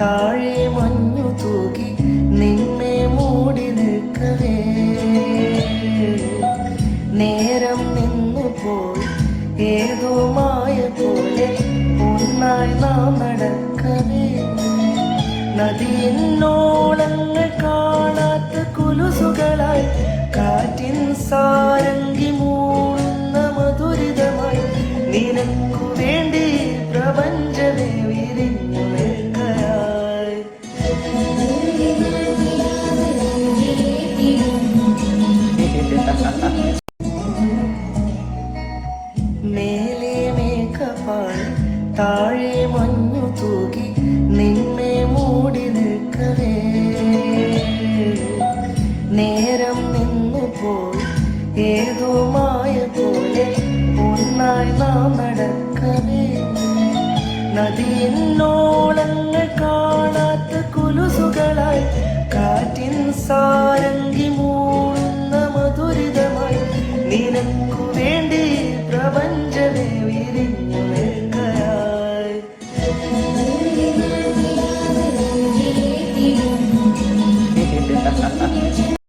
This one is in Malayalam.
താഴെ മഞ്ഞു തൂകി നിന്നെ മൂടി നിൽക്കവേ. നേരം നിന്നു പോയി ഏതോ മായ പോലെ ഒന്നായി നാം നടക്കവേ. നദിയിന്നോളങ്ങൾ കാണാത്ത കുലുസുകളായി കാറ്റിൻ സാരംഗി മൂടുന്ന മധുരിതമായി നിനക്കു വേണ്ടി പ്രപഞ്ചമേ. താഴെ മഞ്ഞു തൂകി നിന്നെ മൂടി നിൽക്കവേ. നേരം നിന്നു പോയി ഏതോ മായ പോലെ ഒന്നായി നാം നടക്കവേ. നദിയിന്നോളങ്ങൾ കാണാത്ത കുലുസുകളായി കാറ്റിൻ സാരംഗി മൂടുന്ന മധുരിതമായി നിനക്കു വേണ്ടി 一